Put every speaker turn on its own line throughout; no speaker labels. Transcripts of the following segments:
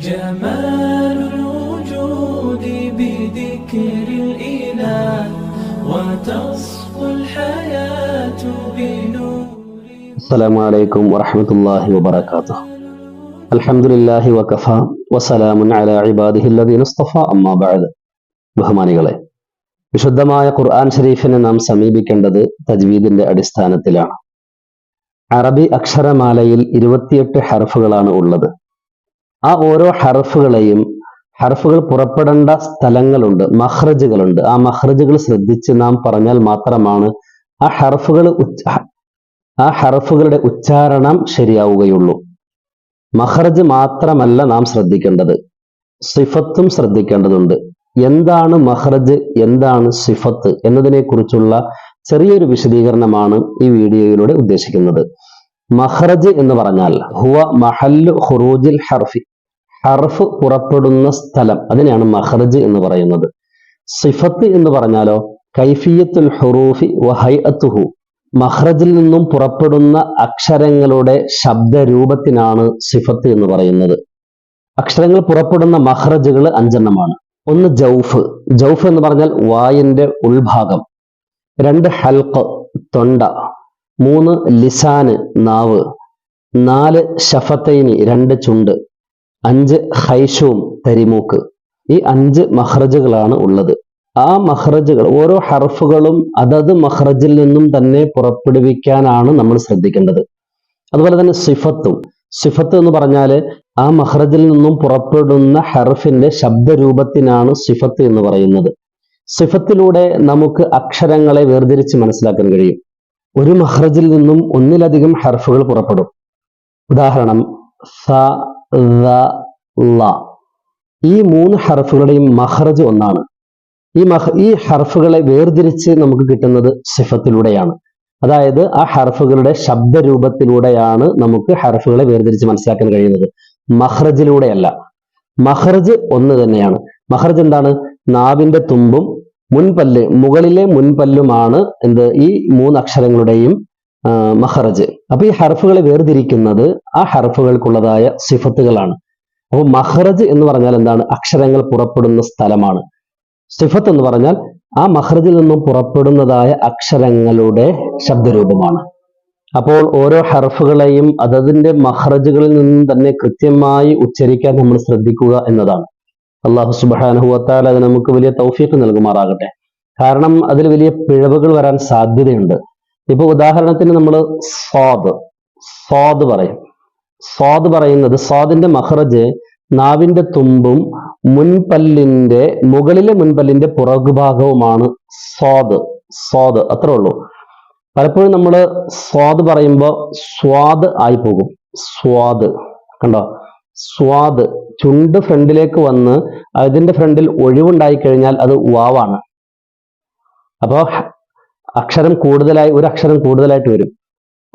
جمال الوجود بذكر الإله وتصفو الحياة بنور
السلام عليكم ورحمة الله وبركاته الحمد لله وكفى وسلام على عباده الذين اصطفى أما بعد ബഹുമാനികളെ വിശുദ്ധമായ ഖുർആൻ ഷരീഫിനെ നാം സമീപിക്കേണ്ടത് തജ്വീദിന്റെ അടിസ്ഥാനത്തിലാണ് അറബി അക്ഷരമാലയിൽ ഇരുപത്തിയെട്ട് ഹർഫുകളാണ് ഉള്ളത് ആ ഓരോ ഹർഫുകളെയും ഹർഫുകൾ പുറപ്പെടേണ്ട സ്ഥലങ്ങളുണ്ട് മഹ്റജുകളുണ്ട് ആ മഹ്റജുകൾ ശ്രദ്ധിച്ച് നാം പറഞ്ഞാൽ മാത്രമാണ് ആ ഹർഫുകൾ ആ ഹർഫുകളുടെ ഉച്ചാരണം ശരിയാവുകയുള്ളൂ. മഹ്റജ് മാത്രമല്ല നാം ശ്രദ്ധിക്കേണ്ടത്. സിഫത്തും ശ്രദ്ധിക്കേണ്ടതുണ്ട്. എന്താണ് മഹ്റജ് എന്താണ് സിഫത്ത് എന്നതിനെ കുറിച്ചുള്ള ചെറിയൊരു വിശദീകരണമാണ് ഈ വീഡിയോയിലൂടെ ഉദ്ദേശിക്കുന്നത്. മഹ്റജ് എന്ന് പറഞ്ഞാൽ ഹുവ മഹല്ലു ഹുറൂജിൽ ഹർഫി. ഹർഫ് പുറപ്പെടുന്ന സ്ഥലം. അതിനെയാണ് മഹ്റജ് എന്ന് പറയുന്നത്. സിഫത്ത് എന്ന് പറഞ്ഞാലോ കൈഫിയത്തുൽ ഹുറൂഫി വഹൈഅത്തുഹു മഹ്റജിൽ നിന്നും പുറപ്പെടുന്ന അക്ഷരങ്ങളുടെ ശബ്ദരൂപത്തിനാണ് സിഫത്ത് എന്ന് പറയുന്നത്. അക്ഷരങ്ങൾ പുറപ്പെടുന്ന മഹ്റജുകൾ അഞ്ചെണ്ണമാണ്. ഒന്ന് ജൗഫ്. ജൗഫ് എന്ന് പറഞ്ഞാൽ വായിന്റെ ഉൾഭാഗം. രണ്ട് ഹൽക്ക് തൊണ്ട. മൂന്ന് ലിസാന് നാവ്. നാല് ഷഫത്തൈനി രണ്ട് ചുണ്ട്. അഞ്ച് ഹൈഷവും തരിമൂക്ക്. ഈ അഞ്ച് മഹ്റജുകളാണ് ഉള്ളത്. ആ മഹ്റജുകൾ ഓരോ ഹർഫുകളും അതത് മഹ്റജിൽ നിന്നും തന്നെ പുറപ്പെടുവിക്കാനാണ് നമ്മൾ ശ്രദ്ധിക്കേണ്ടത്. അതുപോലെ തന്നെ സിഫത്തും. സിഫത്ത് എന്ന് പറഞ്ഞാൽ ആ മഹ്റജിൽ നിന്നും പുറപ്പെടുന്ന ഹർഫിന്റെ ശബ്ദരൂപത്തിനാണ് സിഫത്ത് എന്ന് പറയുന്നത്. സിഫത്തിലൂടെ നമുക്ക് അക്ഷരങ്ങളെ വേർതിരിച്ച് മനസ്സിലാക്കാൻ കഴിയും. ഒരു മഹ്റജിൽ നിന്നും ഒന്നിലധികം ഹർഫുകൾ പുറപ്പെടും. ഉദാഹരണം സ ഈ മൂന്ന് ഹർഫുകളുടെയും മഹ്റജ് ഒന്നാണ്. ഈ മഹ ഈ ഹർഫുകളെ വേർതിരിച്ച് നമുക്ക് കിട്ടുന്നത് സിഫത്തിലൂടെയാണ്. അതായത് ആ ഹർഫുകളുടെ ശബ്ദരൂപത്തിലൂടെയാണ് നമുക്ക് ഹർഫുകളെ വേർതിരിച്ച് മനസ്സിലാക്കാൻ കഴിയുന്നത്. മഹ്റജിലൂടെയല്ല. മഹ്റജ് ഒന്ന് തന്നെയാണ്. മഹ്റജ് എന്താണ്? നാവിന്റെ തുമ്പും മുൻപല്ല് മുകളിലെ മുൻപല്ലുമാണ് എന്ത്? ഈ മൂന്ന് അക്ഷരങ്ങളുടെയും മഹ്റജ്. അപ്പൊ ഈ ഹർഫുകളെ വേർതിരിക്കുന്നത് ആ ഹർഫുകൾക്കുള്ളതായ സിഫത്തുകളാണ്. അപ്പോൾ മഹ്റജ് എന്ന് പറഞ്ഞാൽ എന്താണ്? അക്ഷരങ്ങൾ പുറപ്പെടുന്ന സ്ഥലമാണ്. സിഫത്ത് എന്ന് പറഞ്ഞാൽ ആ മഹ്റജിൽ നിന്നും പുറപ്പെടുന്നതായ അക്ഷരങ്ങളുടെ ശബ്ദരൂപമാണ്. അപ്പോൾ ഓരോ ഹർഫുകളെയും അതതിന്റെ മഹ്റജുകളിൽ നിന്നും തന്നെ കൃത്യമായി ഉച്ചരിക്കാൻ നമ്മൾ ശ്രദ്ധിക്കുക എന്നതാണ്. അള്ളാഹു സുബാനുഹുവത്താൽ അത് നമുക്ക് വലിയ തൗഫീഖ് നൽകുമാറാകട്ടെ. കാരണം അതിൽ വലിയ പിഴവുകൾ വരാൻ സാധ്യതയുണ്ട്. ഇപ്പൊ ഉദാഹരണത്തിന് നമ്മൾ സ്വാദ് സ്വാദ് പറയും. സ്വാദ് പറയുന്നത് സ്വാദിന്റെ മഹ്റജ് നാവിന്റെ തുമ്പും മുൻപല്ലിന്റെ മുകളിലെ മുൻപല്ലിന്റെ പുറകുഭാഗവുമാണ് സ്വാദ്. സ്വാദ് അത്രേ ഉള്ളൂ. പലപ്പോഴും നമ്മൾ സ്വാദ് പറയുമ്പോൾ സ്വാദ് ആയി പോകും. സ്വാദ് കണ്ടോ? സ്വാദ് ചുണ്ട് ഫ്രണ്ടിലേക്ക് വന്ന് അതിന്റെ ഫ്രണ്ടിൽ ഒഴിവുണ്ടായി കഴിഞ്ഞാൽ അത് വാവാണ്. അപ്പോൾ അക്ഷരം കൂടുതലായി ഒരു അക്ഷരം കൂടുതലായിട്ട് വരും.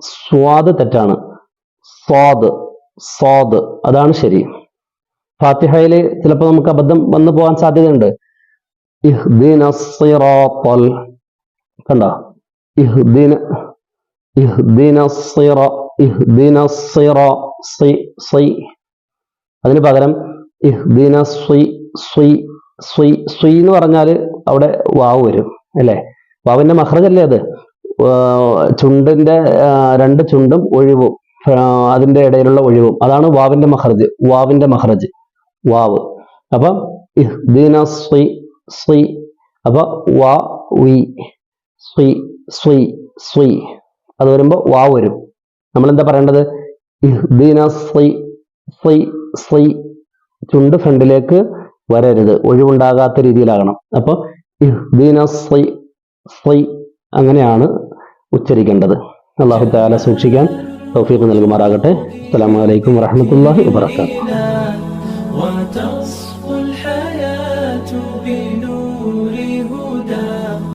സ്വാദ് തെറ്റാണ്. സ്വാദ് സ്വാദ് അതാണ് ശരി. ഫാത്തിഹയിൽ ചിലപ്പോൾ നമുക്ക് അബദ്ധം വന്നു പോകാൻ സാധ്യതയുണ്ട്. ഇഹ്ദിന സി സി. അതിന് പകരം എന്ന് പറഞ്ഞാൽ അവിടെ വാവ് വരും അല്ലേ? വാവിന്റെ മഹ്റജല്ലേ അത്? ചുണ്ടിന്റെ രണ്ട് ചുണ്ടും ഒഴിവും അതിന്റെ ഇടയിലുള്ള ഒഴിവും. അതാണ് വാവിന്റെ മഹ്റജ്. വാവിന്റെ മഹ്റജ്. വാവ്. അപ്പൊ ദീന സ്വി സ്വി. അപ്പൊ വാ വി സ്വി അത് വരുമ്പോൾ വാവ് വരും. നമ്മൾ എന്താ പറയേണ്ടത് ദീന സ്വി ചുണ്ട് ഫ്രണ്ടിലേക്ക് വരരുത്. ഒഴിവുണ്ടാകാത്ത രീതിയിലാകണം. അപ്പൊ ദീന സൈ അങ്ങനെയാണ് ഉച്ചരിക്കേണ്ടത്. അള്ളാഹു താല സൂക്ഷിക്കാൻ തൗഫീഖ് നൽകുമാറാകട്ടെ. അസ്സലാമലൈക്കും വറഹമത്തല്ലാഹി വാത്തു